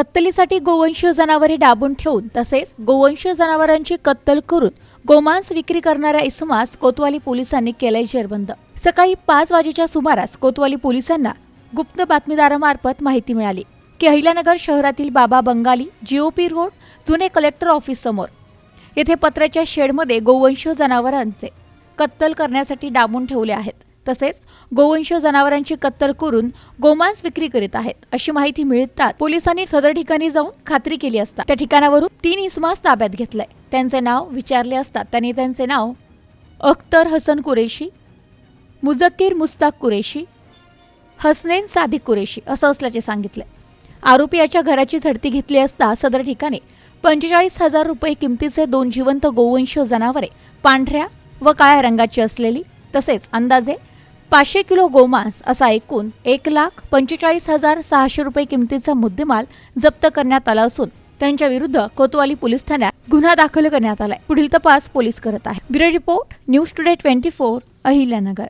कत्तलीसाठी गोवंश जनावरे डाबून ठेवून तसेच गोवंश जनावरांची कत्तल करून गोमांस विक्री करणाऱ्या इसमास कोतवाली पोलिसांनी केलंय जेरबंद. सकाळी पाच वाजेच्या सुमारास कोतवाली पोलिसांना गुप्त बातमीदारामार्फत माहिती मिळाली. की अहिल्यानगर शहरातील बाबा बंगाली जीओपी रोड जुने कलेक्टर ऑफिस समोर. येथे पत्र्याच्या शेडमध्ये गोवंश जनावरांचे कत्तल करण्यासाठी डाबून ठेवले आहेत. तसेच गोवंश जनावरांची कत्तल करून गोमांस विक्री करीत आहेत. अशी माहिती मिळतात पोलिसांनी सदर ठिकाणी जाऊन खात्री केली असता. त्या ठिकाणावरून तीन इसमास ताब्यात घेतलंय. त्यांचे नाव विचारले असता त्यांनी त्यांचे नाव अख्तर हसन कुरेशी मुजक्कीर मुस्ताक कुरेशी हसनेन सादिक कुरेशी असं असल्याचे सांगितले. आरोपी याच्या घराची झडती घेतली असता सदर ठिकाणी पंचेचाळीस हजार रुपये किमतीचे दोन जिवंत गोवंश जनावरे पांढऱ्या व काळ्या रंगाची असलेली तसेच अंदाजे पाचशे किलो गोमांस असा एकूण एक लाख पंचेचाळीस हजार सहाशे रुपये किमतीचा मुद्देमाल जप्त करण्यात आला असून त्यांच्या विरुद्ध कोतवाली पोलीस ठाण्यात गुन्हा दाखल करण्यात आलाय. पुढील तपास पोलीस करत आहे bureau report news today twenty four Ahilyanagar.